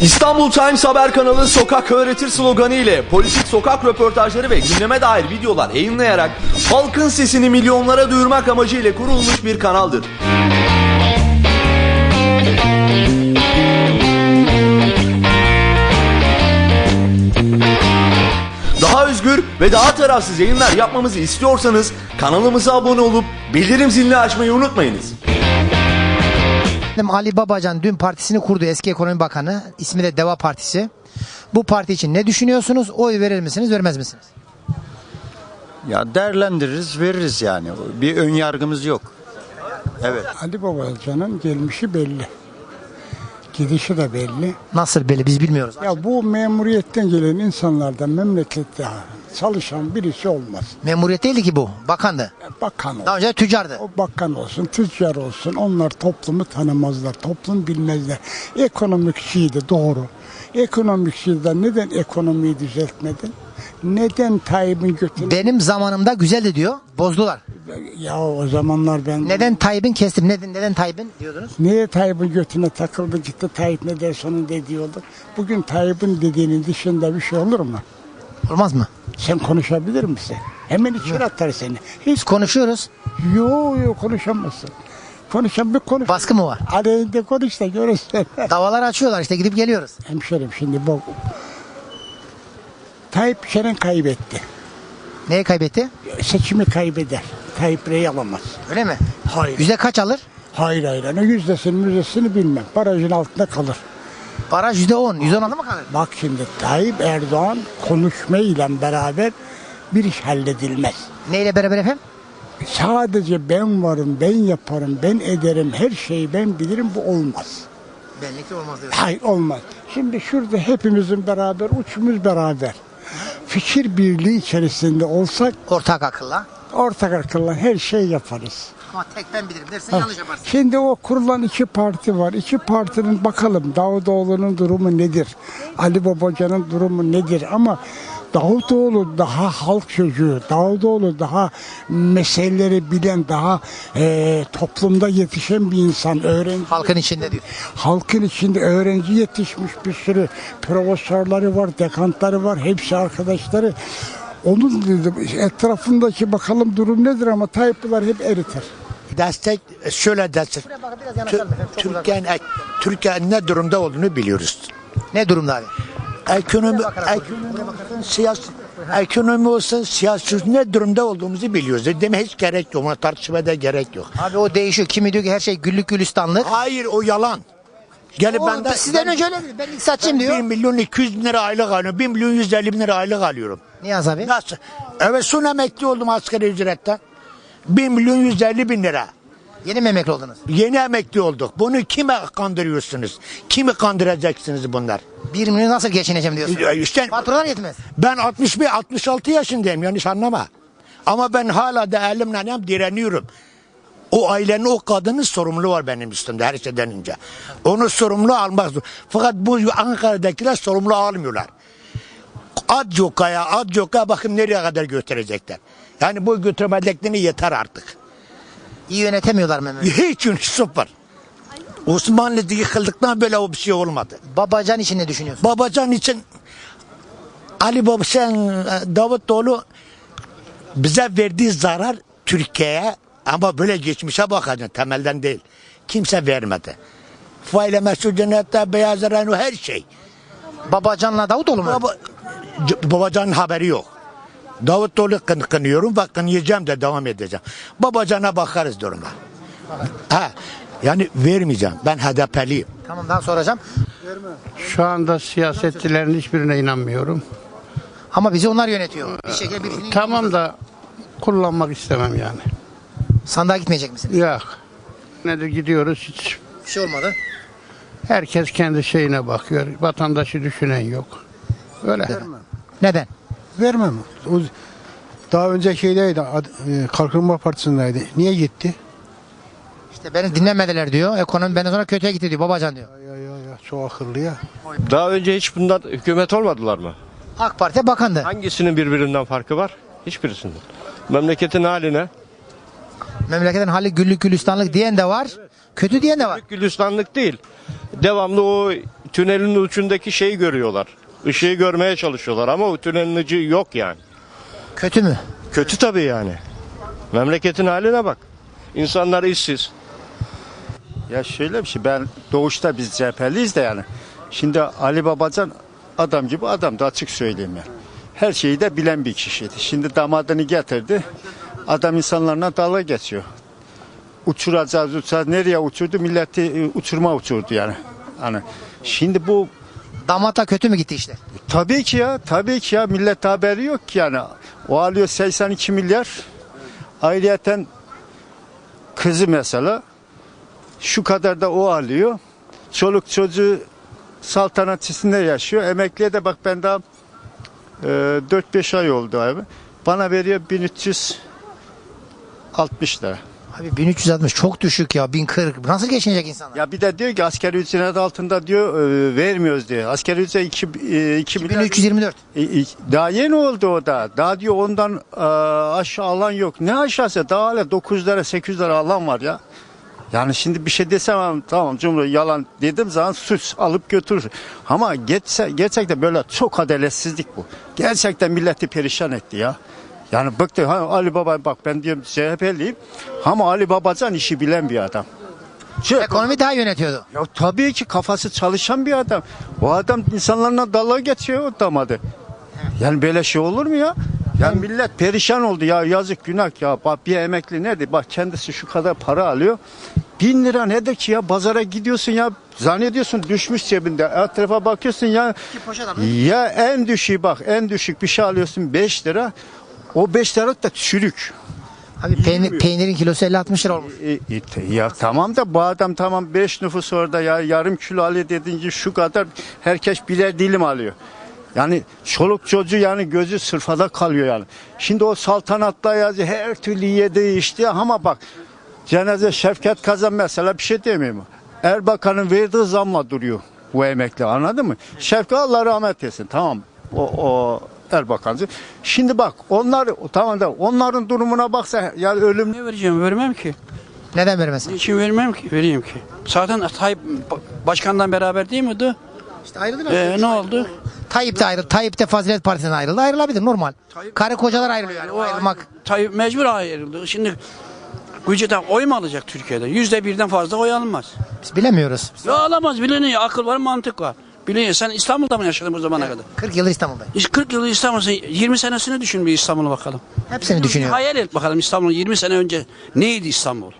İstanbul Times haber kanalı sokak öğretir sloganı ile politik sokak röportajları ve gündeme dair videolar yayınlayarak halkın sesini milyonlara duyurmak amacıyla kurulmuş bir kanaldır. Daha özgür ve daha tarafsız yayınlar yapmamızı istiyorsanız kanalımıza abone olup bildirim zilini açmayı unutmayınız. Efendim Ali Babacan dün partisini kurdu eski ekonomi bakanı. İsmi de Deva Partisi. Bu parti için ne düşünüyorsunuz? Oy verir misiniz, vermez misiniz? Ya değerlendiririz, veririz yani. Bir ön yargımız yok. Evet. Ali Babacan'ın gelmişi belli. Gidişi de belli. Nasıl belli biz bilmiyoruz. Ya bu memuriyetten gelen insanlardan memlekette çalışan birisi olmaz. Memuriyet değildi ki bu. Bakandı. Bakan olsun. Daha önce tüccardı. O bakan olsun, tüccar olsun. Onlar toplumu tanımazlar, toplum bilmezler. Ekonomik şeydi doğru. Ekonomik şeyden neden ekonomiyi düzeltmedin? Neden Tayyip'in götünü... Benim zamanımda güzeldi diyor. Bozdular. Ya o zamanlar ben... Neden Tayyip'in kestim? Neden, neden Tayyip'in diyordunuz? Niye Tayyip'in götüne takıldı gitti Tayyip ne derse onun dediği oldu. Bugün Tayyip'in dediğinin dışında bir şey olur mu? Olmaz mı? Sen konuşabilir misin? Hemen içeri atar seni. Hiç Konuşuyoruz. yo yo konuşamazsın. Konuşan bir konuş. Baskı mı var? Aleyhinde konuş da görürsün. Davalar açıyorlar işte gidip geliyoruz. Hemşerim şimdi bu Tayyip Şeren kaybetti. Neyi kaybetti? Seçimi kaybeder. Tayyip Rey alamaz. Öyle mi? Hayır. Yüzde kaç alır? Hayır hayır. Ne yüzdesini müzdesini bilmem. Barajın altında kalır. Baraj yüzde on. Yüzde on alır mı kalır? Bak şimdi Tayyip Erdoğan konuşmayla beraber bir iş halledilmez. Neyle beraber efendim? Sadece ben varım, ben yaparım, ben ederim, her şeyi ben bilirim bu olmaz. Benlikte olmaz diyor. Hayır olmaz. Şimdi şurada hepimizin beraber, üçümüz beraber fikir birliği içerisinde olsak Ortak akılla. ortak akılla her şey yaparız. Ama tek ben bilirim dersen yanlış yaparsın. Şimdi o kurulan iki parti var. İki partinin bakalım Davutoğlu'nun durumu nedir? Ali Babacan'ın durumu nedir? Ama Davutoğlu daha halk çocuğu, Davutoğlu daha meseleleri bilen, daha eee, toplumda yetişen bir insan, öğrenci. Halkın içinde diyor. Halkın içinde öğrenci yetişmiş bir sürü profesörleri var, dekantları var, hepsi arkadaşları. Onun etrafındaki bakalım durum nedir ama Tayyip'ler hep eritir. Destek şöyle destek. Tü- Türkiye'nin Türkiye'nin ne durumda olduğunu biliyoruz. Ne durumda? Ekonomi, ekonomi siyasi, ekonomi olsun, siyasi ne durumda olduğumuzu biliyoruz. Deme hiç gerek yok. Ona tartışmaya da gerek yok. Abi o değişiyor. Kimi diyor ki her şey güllük gülistanlık. Hayır o yalan. Gelip O, benden sizden önce öyle dedi. Ben iktisatçıyım 1 diyor. milyon 200 bin lira aylık alıyorum. 1 milyon 150 bin lira aylık alıyorum. Niyaz abi. Nasıl? Evet son emekli oldum asgari ücretten. 1 milyon 150 bin lira. Yeni mi emekli oldunuz? Yeni emekli olduk. Bunu kime kandırıyorsunuz? Kimi kandıracaksınız bunlar? 1 milyon nasıl geçineceğim diyorsun. İşte Faturalar yetmez. ben 61 66 yaşındayım yanlış anlama. Ama ben hala da elimle hem direniyorum. O ailenin o kadının sorumluluğu var benim üstümde her şeyden önce. Onu sorumlu almak zor. Fakat bu Ankara'dakiler sorumlu almıyorlar. Ad yokaya, ad yokaya bakın nereye kadar götürecekler. Yani bu götürmediklerini yeter artık. İyi yönetemiyorlar memleketi. Hiç yönü sıfır. Osmanlı yıkıldıktan böyle o bir şey olmadı. Babacan için ne düşünüyorsun? Babacan için Ali Baba sen e, Davutoğlu bize verdiği zarar Türkiye'ye ama böyle geçmişe bakacaksın temelden değil. Kimse vermedi. Faile mesul cennette beyaz her şey. Babacan'la Davutoğlu mu? Baba, C- Babacan'ın haberi yok. Davutoğlu kın, kınıyorum ve kınayacağım da devam edeceğim. Babacan'a bakarız duruma. Ha, yani vermeyeceğim. Ben HDP'liyim. Tamam daha soracağım. Şu anda siyasetçilerin hiçbirine inanmıyorum. Ama bizi onlar yönetiyor. Bir şekilde birisini... Tamam da kullanmak istemem yani. Sandığa gitmeyecek misin? Yok. Ne de gidiyoruz hiç. Bir şey olmadı. Herkes kendi şeyine bakıyor. Vatandaşı düşünen yok. Öyle. Neden? Vermem. O daha önce şeydeydi, e, Kalkınma Partisi'ndeydi. Niye gitti? İşte beni dinlemediler diyor. Ekonomi benden sonra kötüye gitti diyor. Babacan diyor. Ya ya ya çok akıllı ya. Daha önce hiç bundan hükümet olmadılar mı? AK Parti bakandı. Hangisinin birbirinden farkı var? Hiçbirisinin. Memleketin haline. Memleketin hali güllük gülistanlık diyen de var. Kötü diyen de var. Gülistanlık değil. Devamlı o tünelin ucundaki şeyi görüyorlar. Işığı görmeye çalışıyorlar ama o tünelin ıcı yok yani. Kötü mü? Kötü tabii yani. Memleketin haline bak. İnsanlar işsiz. Ya şöyle bir şey ben doğuşta biz CHP'liyiz de yani. Şimdi Ali Babacan adam gibi adamdı açık söyleyeyim yani. Her şeyi de bilen bir kişiydi. Şimdi damadını getirdi. Adam insanlarla dalga geçiyor. Uçuracağız uçacağız. Nereye uçurdu? Milleti e, uçurma uçurdu yani. Hani şimdi bu Damata kötü mü gitti işte? Tabii ki ya, tabii ki ya. Millet haberi yok ki yani. O alıyor 82 milyar. Ayrıyeten kızı mesela şu kadar da o alıyor. Çoluk çocuğu saltanatçısında yaşıyor. Emekliye de bak ben daha e, 4-5 ay oldu abi. Bana veriyor 1360 lira. Abi 1360 çok düşük ya 1040. Nasıl geçinecek insanlar? Ya bir de diyor ki asgari ücret altında diyor e, vermiyoruz diyor. Asgari ücret 2, e, 2 milyar. 1324. E, e, Daha yeni oldu o da. Daha diyor ondan e, aşağı alan yok. Ne aşağısı? Daha hala 9 lira 8 lira alan var ya. Yani şimdi bir şey desem "Tamam, Cumhuriyet yalan dedim zaman sus alıp götürür. Ama geçse, gerçekten böyle çok adaletsizlik bu. Gerçekten milleti perişan etti ya. Yani bıktı. Ha, Ali Baba bak ben diyorum CHP'liyim ama Ali Babacan işi bilen bir adam. Şey- Ekonomi daha yönetiyordu. ya tabii ki kafası çalışan bir adam. O adam insanlarla dalga geçiyor o damadı. Yani böyle şey olur mu ya? Yani millet perişan oldu ya yazık günah ya. Bak bir emekli nedir? Bak kendisi şu kadar para alıyor. Bin lira nedir ki ya? Pazara gidiyorsun ya zannediyorsun düşmüş cebinde. Etrafa bakıyorsun ya. Ya en düşüğü bak en düşük bir şey alıyorsun 5 lira. O 5 lira da çürük. Abi peynir, peynirin kilosu 50-60 lira olmuş. E, e, ya tamam da bu adam tamam 5 nüfus orada ya yarım kilo alıyor dediğince şu kadar herkes birer dilim alıyor. Yani çoluk çocuğu yani gözü sırfada kalıyor yani. Şimdi o saltanatla yazı her türlü yedi içti ama bak cenaze Şevket Kazan mesela bir şey demiyor mu? Erbakan'ın verdiği zamla duruyor bu emekli anladın mı? Şevket Allah rahmet etsin tamam o, o Erbakancı. Şimdi bak onlar tamam da onların durumuna baksa ya ölüm Ne vereceğim? Vermem ki. Neden vermesin? Niçin vermem ki? Vereyim ki. Zaten Tayyip başkandan beraber değil miydi? İşte ayrıldılar. Ee, ne oldu? Tayyip de ayrıldı. Tayyip de Fazilet Partisi'nden ayrıldı. Ayrılabilir normal. Karı kocalar ayrılıyor yani. O ayrılmak. Tayyip mecbur ayrıldı. Şimdi Güce'den oy mu alacak Türkiye'de? Yüzde birden fazla oy alınmaz. Biz bilemiyoruz. Ya alamaz. Biliniyor. Akıl var, mantık var. Biliniyor. Sen İstanbul'da mı yaşadın bu zamana kadar? 40 yıldır İstanbul'dayım. İşte 40 yıl İstanbul'da 20 senesini düşün bir İstanbul'u bakalım. Hepsini düşünüyorum. Hayal et bakalım İstanbul 20 sene önce neydi İstanbul?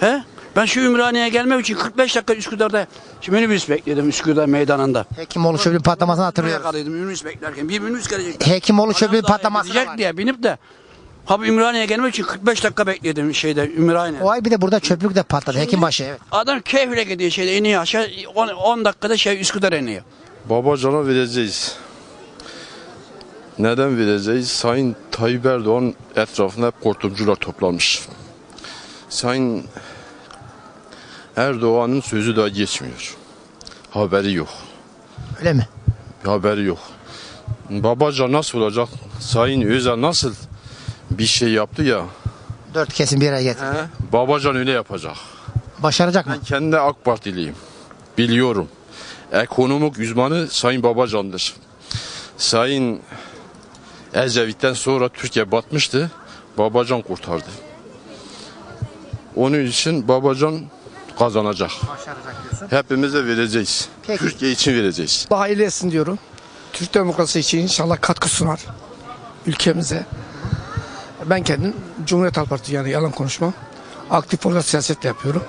He? Ben şu Ümraniye'ye gelmek için 45 dakika Üsküdar'da şimdi minibüs bekledim Üsküdar meydanında. Hekimoğlu çöplüğün patlamasını hatırlıyoruz. kalıyordum minibüs beklerken. Bir minibüs gelecek. Hekimoğlu çöplüğün Adam gidecek var. diye binip de Abi Ümraniye'ye gelmek için 45 dakika bekledim şeyde Ümraniye. O ay bir de burada çöplük de patladı. Hekimbaşı evet. Adam keyfine gidiyor şeyde iniyor aşağı 10, 10 dakikada şey Üsküdar iniyor. Babacan'a vereceğiz. Neden vereceğiz? Sayın Tayyip Erdoğan etrafında hep kortumcular toplanmış. Sayın Erdoğan'ın sözü daha geçmiyor. Haberi yok. Öyle mi? Haberi yok. Babacan nasıl olacak? Sayın Özel nasıl bir şey yaptı ya? Dört kesim bir araya getir. Babacan öyle yapacak. Başaracak mı? Ben kendi AK Partiliyim. Biliyorum. Ekonomik uzmanı Sayın Babacan'dır. Sayın Ecevit'ten sonra Türkiye batmıştı. Babacan kurtardı. Onun için Babacan kazanacak. Başaracak diyorsun. Hepimize vereceğiz. Peki. Türkiye için vereceğiz. Hayırlı etsin diyorum. Türk demokrasi için inşallah katkı sunar ülkemize. Ben kendim Cumhuriyet Halk Partisi yani yalan konuşmam. Aktif olarak siyaset yapıyorum.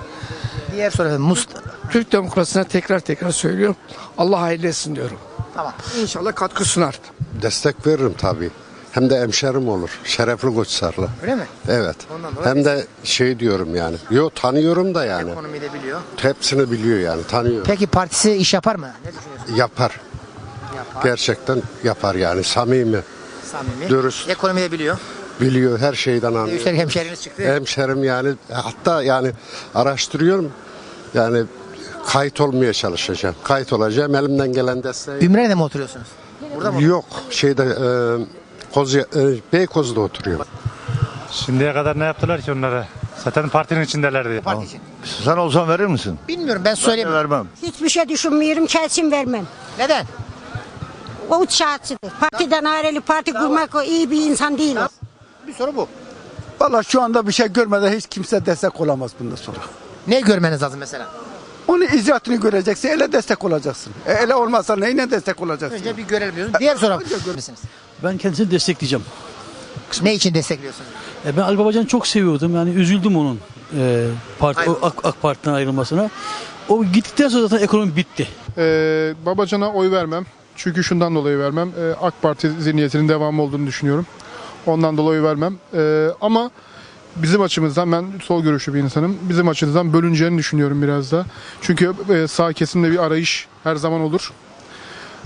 Diğer soru efendim. Must Türk demokrasisine tekrar tekrar söylüyorum. Allah hayırlı etsin diyorum. Tamam. İnşallah katkı sunar. Destek veririm tabii. Hem de hemşerim olur. Şerefli Koçsarlı. Öyle mi? Evet. Ondan dolayı Hem de şey diyorum yani. Yo tanıyorum da yani. Ekonomiyi de biliyor. Hepsini biliyor yani. Tanıyor. Peki partisi iş yapar mı? Ne düşünüyorsun? Yapar. Yapar. Gerçekten yapar yani. Samimi. Samimi. Dürüst. Ekonomiyi de biliyor. Biliyor her şeyden anlıyor. Üstelik hemşehriniz çıktı. Hemşerim yani. Hatta yani araştırıyorum. Yani kayıt olmaya çalışacağım. Kayıt olacağım. Elimden gelen desteği. Ümre'de mi oturuyorsunuz? Burada mı? Yok. Şeyde e, Kozya, e, Beykoz'da oturuyorum. Şimdiye kadar ne yaptılar ki onlara? Zaten partinin içindelerdi. Parti için. Sen olsan verir misin? Bilmiyorum ben söyleyeyim. vermem. Hiçbir şey düşünmüyorum, kesin vermem. Neden? O uçağıtsıdır. Partiden ayrılı parti kurmak o iyi bir insan değil. Bir soru bu. Valla şu anda bir şey görmeden hiç kimse destek olamaz bundan sonra. Ne görmeniz lazım mesela? Onun icraatını göreceksin, ele destek olacaksın. E, ele olmazsa neyle destek olacaksın? Önce bir görelim diyorsun. Diğer soru. Ben kendisini destekleyeceğim. Ne için destekliyorsunuz? E, ben Ali Babacan'ı çok seviyordum. Yani üzüldüm onun e, parti, o AK, AK Parti'den ayrılmasına. O gittikten sonra zaten ekonomi bitti. Ee, Babacan'a oy vermem. Çünkü şundan dolayı vermem. Ee, AK Parti zihniyetinin devamı olduğunu düşünüyorum. Ondan dolayı oy vermem. Ee, ama bizim açımızdan ben sol görüşlü bir insanım. Bizim açımızdan bölüneceğini düşünüyorum biraz da. Çünkü e, sağ kesimde bir arayış her zaman olur.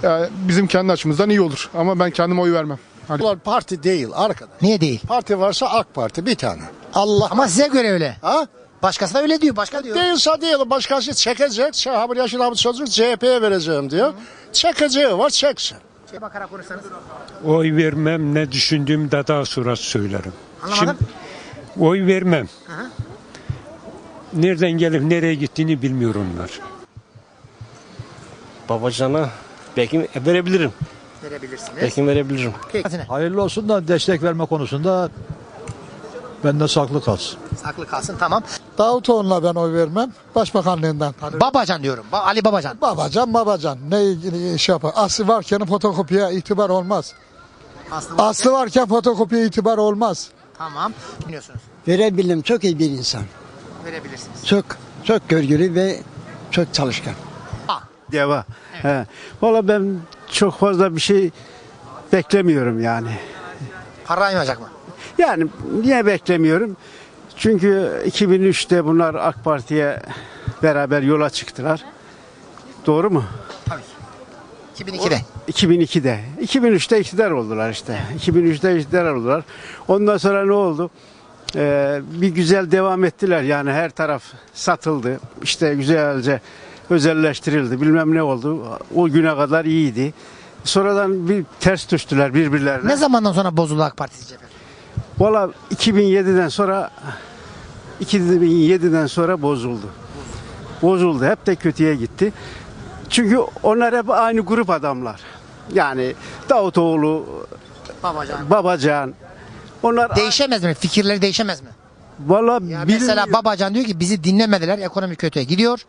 Yani bizim kendi açımızdan iyi olur. Ama ben kendime oy vermem. Hadi. Bunlar parti değil arkadaş. Niye değil? Parti varsa AK Parti bir tane. Allah Ama size göre öyle. Ha? Başkası da öyle diyor. Başka diyor. Değilse değil. Başkası çekecek. Şey, ha bu yaşlı bu çocuk CHP'ye vereceğim diyor. Çekeceği var çeksin. Şey bakarak konuşsanız. Oy vermem ne düşündüğümü de daha sonra söylerim. Anlamadım. oy vermem. Aha. Nereden gelip nereye gittiğini bilmiyor onlar. Babacan'a belki verebilirim. Verebilirsiniz. Belki verebilirim. Peki. Hayırlı olsun da destek verme konusunda bende saklı kalsın. Saklı kalsın tamam. Davutoğlu'na ben oy vermem. Başbakanlığından. Babacan diyorum. Ba- Ali Babacan. Babacan babacan. Ne şey yapar? Aslı varken fotokopiye itibar olmaz. Aslı Aslı varken fotokopiye itibar olmaz. Tamam. Biliyorsunuz. Verebilirim. Çok iyi bir insan. Verebilirsiniz. Çok çok görgülü ve çok çalışkan. Deva. He. Valla ben çok fazla bir şey beklemiyorum yani. Para aymayacak mı? Yani niye beklemiyorum? Çünkü 2003'te bunlar AK Parti'ye beraber yola çıktılar. Doğru mu? 2002'de. 2002'de. 2003'te iktidar oldular işte. 2003'te iktidar oldular. Ondan sonra ne oldu? Ee, bir güzel devam ettiler. Yani her taraf satıldı. İşte güzelce özelleştirildi. Bilmem ne oldu. O güne kadar iyiydi. Sonradan bir ters düştüler birbirlerine. Ne zamandan sonra bozuldu AK Parti efendim? Valla 2007'den sonra 2007'den sonra bozuldu. Bozuldu. Hep de kötüye gitti. Çünkü onlar hep aynı grup adamlar. Yani Davutoğlu, Babacan. Babacan. Onlar Değişemez mi? Fikirleri değişemez mi? valla Ya mesela Babacan diyor ki bizi dinlemediler. Ekonomi kötüye gidiyor.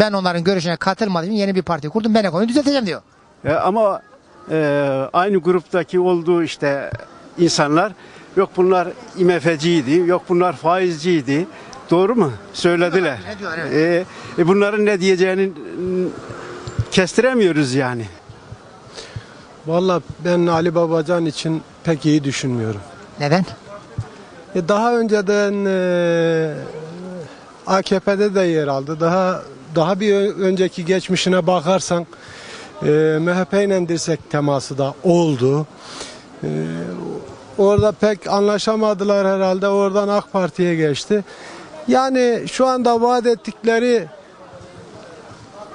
Ben onların görüşüne katılmadım. Yeni bir parti kurdum. Ben ekonomiyi düzelteceğim diyor. E, ama e, aynı gruptaki olduğu işte insanlar yok bunlar IMF'ciydi, yok bunlar faizciydi. Doğru mu? Söylediler. Ne diyorlar, evet. E, e, bunların ne diyeceğini kestiremiyoruz yani. Valla ben Ali Babacan için pek iyi düşünmüyorum. Neden? E, daha önceden e, AKP'de de yer aldı. Daha daha bir önceki geçmişine bakarsan e, MHP ile dirsek teması da oldu. E, orada pek anlaşamadılar herhalde. Oradan AK Parti'ye geçti. Yani şu anda vaat ettikleri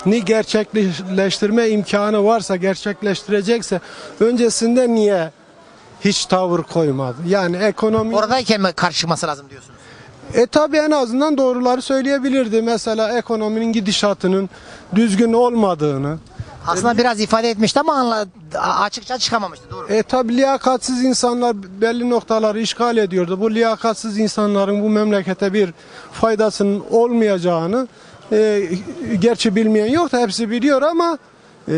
ni gerçekleştirme imkanı varsa gerçekleştirecekse öncesinde niye hiç tavır koymadı? Yani ekonomi Oradayken mi karşı çıkması lazım diyorsunuz? e tabi en azından doğruları söyleyebilirdi. Mesela ekonominin gidişatının düzgün olmadığını. Aslında biraz ifade etmişti ama anla, açıkça çıkamamıştı. Doğru. E tabi liyakatsiz insanlar belli noktaları işgal ediyordu. Bu liyakatsiz insanların bu memlekete bir faydasının olmayacağını e, gerçi bilmeyen yok da hepsi biliyor ama e,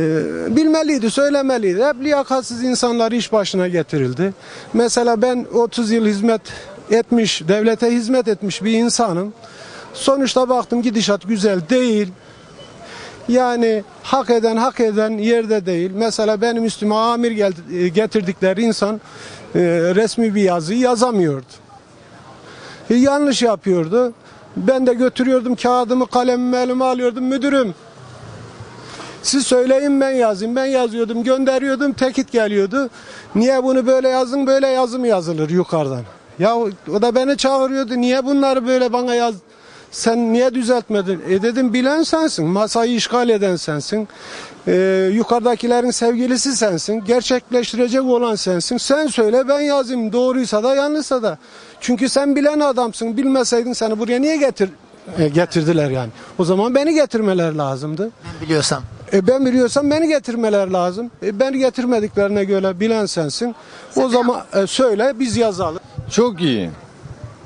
bilmeliydi, söylemeliydi. Hep liyakatsiz insanlar iş başına getirildi. Mesela ben 30 yıl hizmet etmiş, devlete hizmet etmiş bir insanım. Sonuçta baktım gidişat güzel değil. Yani hak eden hak eden yerde değil. Mesela benim üstüme amir getirdikleri insan e, resmi bir yazıyı yazamıyordu. E, yanlış yapıyordu. Ben de götürüyordum kağıdımı kalemimi elime alıyordum müdürüm. Siz söyleyin ben yazayım. Ben yazıyordum gönderiyordum tekit geliyordu. Niye bunu böyle yazın böyle yazım yazılır yukarıdan. Ya o da beni çağırıyordu. Niye bunları böyle bana yaz sen niye düzeltmedin? E dedim bilen sensin. Masayı işgal eden sensin. Ee, yukarıdakilerin sevgilisi sensin. Gerçekleştirecek olan sensin. Sen söyle ben yazayım. Doğruysa da yanlışsa da. Çünkü sen bilen adamsın. Bilmeseydin seni buraya niye getir e, getirdiler yani. O zaman beni getirmeler lazımdı. Ben biliyorsam. E ben biliyorsam beni getirmeler lazım. E beni getirmediklerine göre bilen sensin. O zaman e, söyle biz yazalım. Çok iyi.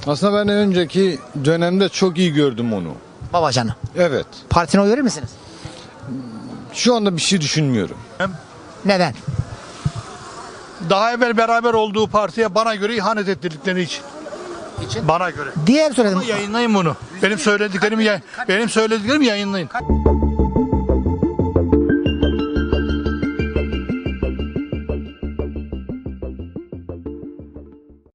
Aslında ben önceki dönemde çok iyi gördüm onu. Babacan'ı. Evet. Partine oy verir misiniz? Şu anda bir şey düşünmüyorum. Neden? Daha evvel beraber olduğu partiye bana göre ihanet ettirdikleri için. Bana göre. Diğer söyledim. Yayınlayın bunu. Benim söylediklerimi yay- benim söylediklerimi yayınlayın.